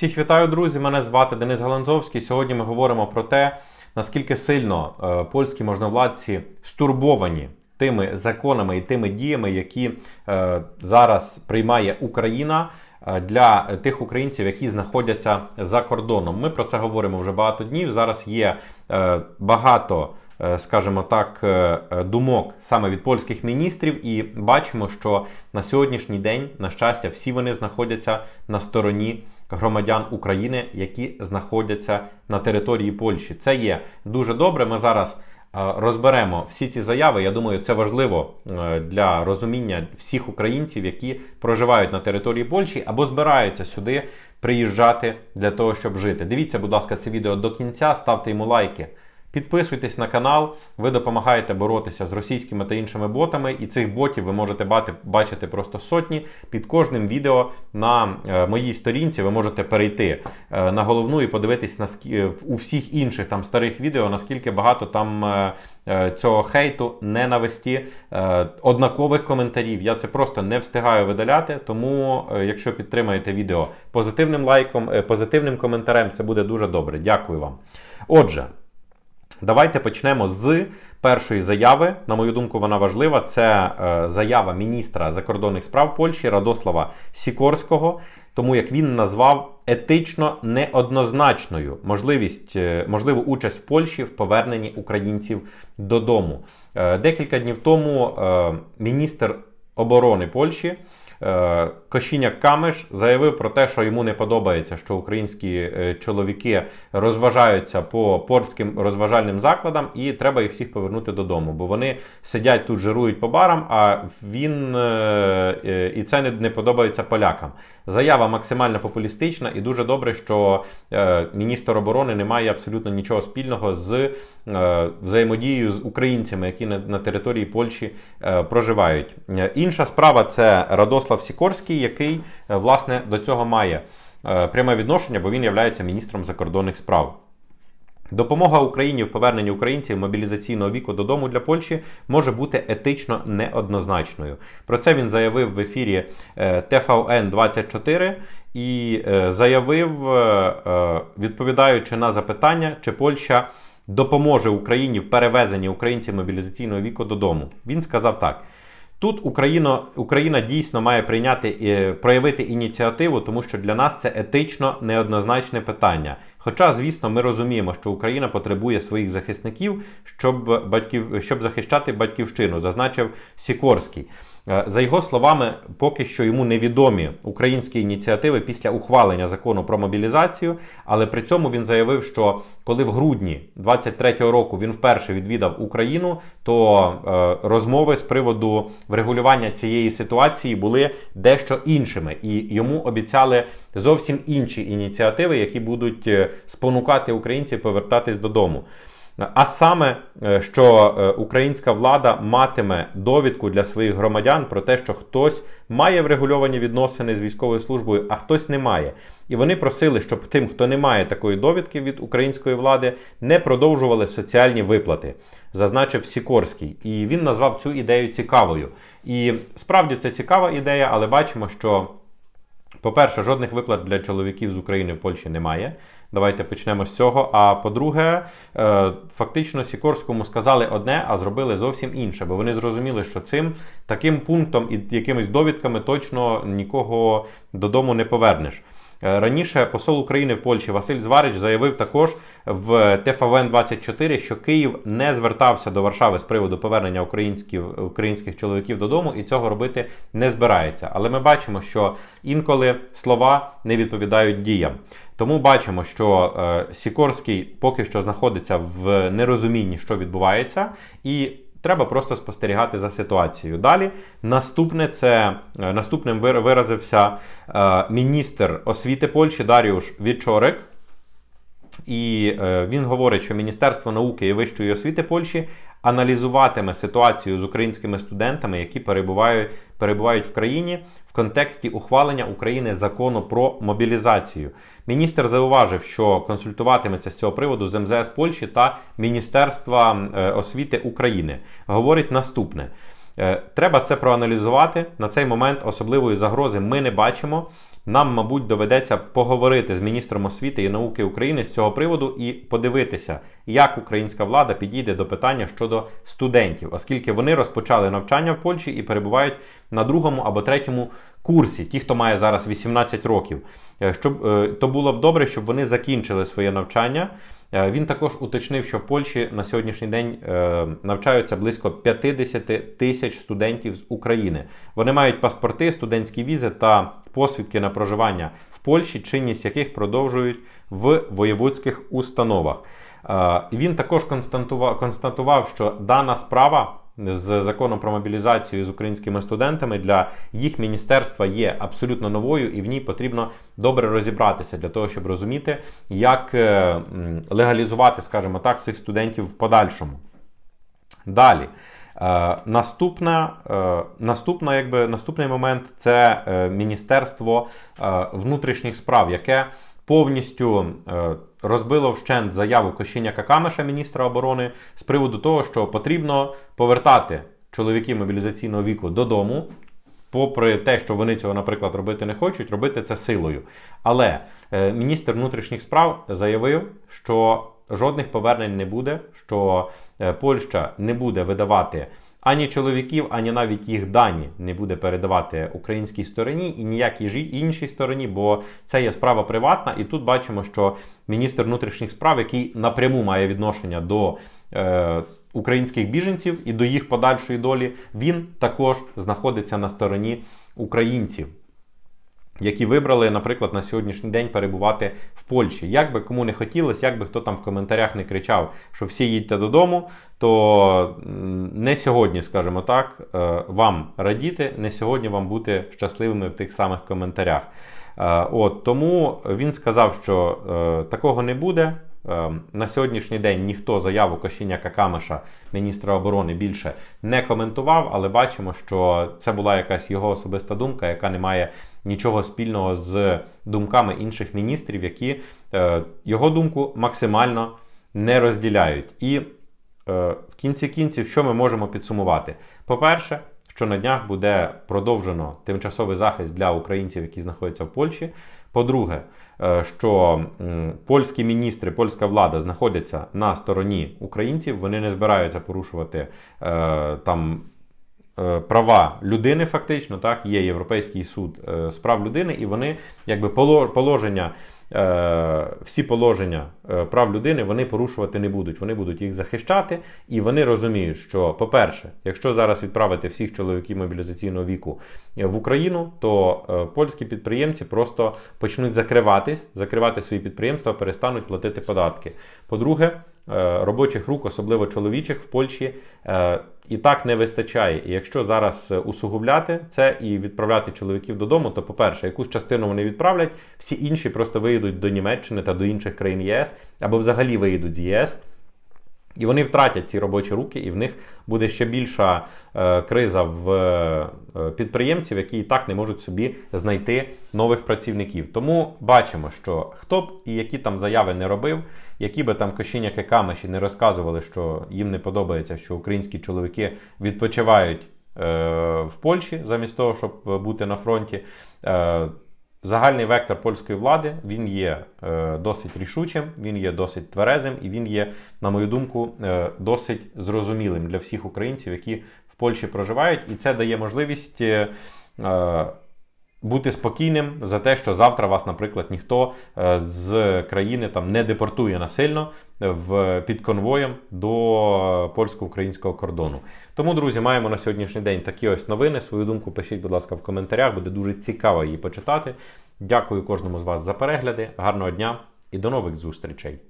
Всіх вітаю, друзі! Мене звати Денис Галанзовський. Сьогодні ми говоримо про те, наскільки сильно е, польські можновладці стурбовані тими законами і тими діями, які е, зараз приймає Україна. е, Для тих українців, які знаходяться за кордоном, ми про це говоримо вже багато днів. Зараз є багато, скажімо так, думок саме від польських міністрів, і бачимо, що на сьогоднішній день, на щастя, всі вони знаходяться на стороні громадян України, які знаходяться на території Польщі. Це є дуже добре. Ми зараз е, розберемо всі ці заяви. Я думаю, це важливо е, для розуміння всіх українців, які проживають на території Польщі або збираються сюди приїжджати для того, щоб жити. Дивіться, будь ласка, це відео до кінця, ставте йому лайки. Підписуйтесь на канал, ви допомагаєте боротися з російськими та іншими ботами, і цих ботів ви можете бачити просто сотні. Під кожним відео на е, моїй сторінці ви можете перейти е, на головну і подивитись наскі- е, у всіх інших там старих відео, наскільки багато там цього хейту, ненависті, однакових коментарів. Я це просто не встигаю видаляти. Тому, якщо підтримаєте відео позитивним лайком, позитивним коментарем, це буде дуже добре. Дякую вам. Отже. Давайте почнемо з першої заяви. На мою думку, вона важлива. Це е, заява міністра закордонних справ Польщі Радослава Сікорського, тому як він назвав етично неоднозначною можливість, е, можливу участь в Польщі в поверненні українців додому. Е, декілька днів тому міністр оборони Польщі. Е, Кошіняк Камеш заявив про те, що йому не подобається, що українські е, чоловіки розважаються по портським розважальним закладам, і треба їх всіх повернути додому, бо вони сидять тут, жирують по барам, а він е, і це не, подобається полякам. Заява максимально популістична, і дуже добре, що міністр оборони не має абсолютно нічого спільного з взаємодією з українцями, які на, території Польщі проживають. Інша справа це Радослав Сікорський, який е, власне до цього має е, пряме відношення, бо він є міністром закордонних справ. Допомога Україні в поверненні українців мобілізаційного віку додому для Польщі може бути етично неоднозначною. Про це він заявив в ефірі е, ТВН 24 і заявив, відповідаючи на запитання, чи Польща допоможе Україні в перевезенні українців мобілізаційного віку додому. Він сказав так. Тут Україна, Україна дійсно має прийняти і проявити ініціативу, тому що для нас це етично неоднозначне питання. Хоча, звісно, ми розуміємо, що Україна потребує своїх захисників, щоб батьків щоб захищати батьківщину, зазначив Сікорський. Е, За його словами, поки що йому невідомі українські ініціативи після ухвалення закону про мобілізацію, але при цьому він заявив, що коли в грудні 23-го року він вперше відвідав Україну, то е, розмови з приводу врегулювання цієї ситуації були дещо іншими, і йому обіцяли зовсім інші ініціативи, які будуть е, спонукати українців повертатись додому. А саме, е, що е, українська влада матиме довідку для своїх громадян про те, що хтось має врегульовані відносини з військовою службою, а хтось не має. І вони просили, щоб тим, хто не має такої довідки від української влади, не продовжували соціальні виплати, зазначив Сікорський. І він назвав цю ідею цікавою. І справді це цікава ідея, але бачимо, що. По-перше, жодних виплат для чоловіків з України в Польщі немає. Давайте почнемо з цього. А по-друге, е, фактично Сікорському сказали одне, а зробили зовсім інше, бо вони зрозуміли, що цим таким пунктом і якимись довідками точно нікого додому не повернеш. Е, Раніше посол України в Польщі Василь Зварич заявив також в ТФВН 24 що Київ не звертався до Варшави з приводу повернення українських, українських чоловіків додому і цього робити не збирається. Але ми бачимо, що інколи слова не відповідають діям. Тому бачимо, що е, Сікорський поки що знаходиться в нерозумінні, що відбувається, і Треба просто спостерігати за ситуацією. Далі наступне це е, наступним виразився е, міністр освіти Польщі Даріуш Вічорик. І е, він говорить, що Міністерство науки і вищої освіти Польщі аналізуватиме ситуацію з українськими студентами, які перебувають, перебувають в країні в контексті ухвалення України закону про мобілізацію. Міністр зауважив, що консультуватиметься з цього приводу з МЗС Польщі та Міністерства е, освіти України. Говорить наступне. Е, Треба це проаналізувати. На цей момент особливої загрози ми не бачимо. нам, мабуть, доведеться поговорити з міністром освіти і науки України з цього приводу і подивитися, як українська влада підійде до питання щодо студентів, оскільки вони розпочали навчання в Польщі і перебувають на другому або третьому курсі, ті, хто має зараз 18 років. Е, Щоб е, то було б добре, щоб вони закінчили своє навчання. Е, Він також уточнив, що в Польщі на сьогоднішній день навчаються близько 50 тисяч студентів з України. Вони мають паспорти, студентські візи та посвідки на проживання в Польщі, чинність яких продовжують в воєводських установах. Він також констатував, що дана справа з законом про мобілізацію з українськими студентами для їх міністерства є абсолютно новою, і в ній потрібно добре розібратися для того, щоб розуміти, як е, легалізувати, скажімо так, цих студентів в подальшому. Далі. Е, наступна, е, наступна, якби, наступний момент це Міністерство внутрішніх справ, яке повністю розбило вщент заяву Кощеня Какамеша, міністра оборони, з приводу того, що потрібно повертати чоловіків мобілізаційного віку додому. Попри те, що вони цього, наприклад, робити не хочуть, робити це силою. Але е, міністр внутрішніх справ заявив, що жодних повернень не буде, що е, Польща не буде видавати ані чоловіків, ані навіть їх дані не буде передавати українській стороні і ніякій іншій стороні, бо це є справа приватна. І тут бачимо, що міністр внутрішніх справ, який напряму має відношення до е, українських біженців і до їх подальшої долі, він також знаходиться на стороні українців які вибрали, наприклад, на сьогоднішній день перебувати в Польщі. Як би кому не хотілося, як би хто там в коментарях не кричав, що всі їдьте додому, то не сьогодні, скажімо так, е, вам радіти, не сьогодні вам бути щасливими в тих самих коментарях. Е, От тому він сказав, що е, такого не буде. На сьогоднішній день ніхто заяву Кощеняка Камеша, міністра оборони, більше не коментував, але бачимо, що це була якась його особиста думка, яка не має нічого спільного з думками інших міністрів, які е, його думку максимально не розділяють. І е, в кінці кінців, що ми можемо підсумувати? По-перше, що на днях буде продовжено тимчасовий захист для українців, які знаходяться в Польщі. По-друге, е, що польські міністри, польська влада знаходяться на стороні українців, вони не збираються порушувати там права людини, фактично. Так, є Європейський суд е, з прав людини, і вони якби поло- положення. е, Всі положення е, прав людини вони порушувати не будуть. Вони будуть їх захищати, і вони розуміють, що, по-перше, якщо зараз відправити всіх чоловіків мобілізаційного віку е, в Україну, то е, польські підприємці просто почнуть закриватись, закривати свої підприємства, перестануть платити податки. По-друге, е, робочих рук, особливо чоловічих, в Польщі е, і так не вистачає. І якщо зараз е, усугубляти це і відправляти чоловіків додому, то, по-перше, якусь частину вони відправлять, всі інші просто виїдуть до Німеччини та до інших країн ЄС або взагалі виїдуть з ЄС. І вони втратять ці робочі руки, і в них буде ще більша е, криза в е, підприємців, які і так не можуть собі знайти нових працівників. Тому бачимо, що хто б і які там заяви не робив, які би там кощеняки камеші не розказували, що їм не подобається, що українські чоловіки відпочивають е, в Польщі замість того, щоб бути на фронті. Е, Загальний вектор польської влади він є е, досить рішучим, він є досить тверезим і він є, на мою думку, е, досить зрозумілим для всіх українців, які в Польщі проживають, і це дає можливість е, е, бути спокійним за те, що завтра вас, наприклад, ніхто е, з країни там не депортує насильно в під конвоєм до польсько-українського кордону. Тому, друзі, маємо на сьогоднішній день такі ось новини. Свою думку пишіть, будь ласка, в коментарях. Буде дуже цікаво її почитати. Дякую кожному з вас за перегляди. Гарного дня і до нових зустрічей!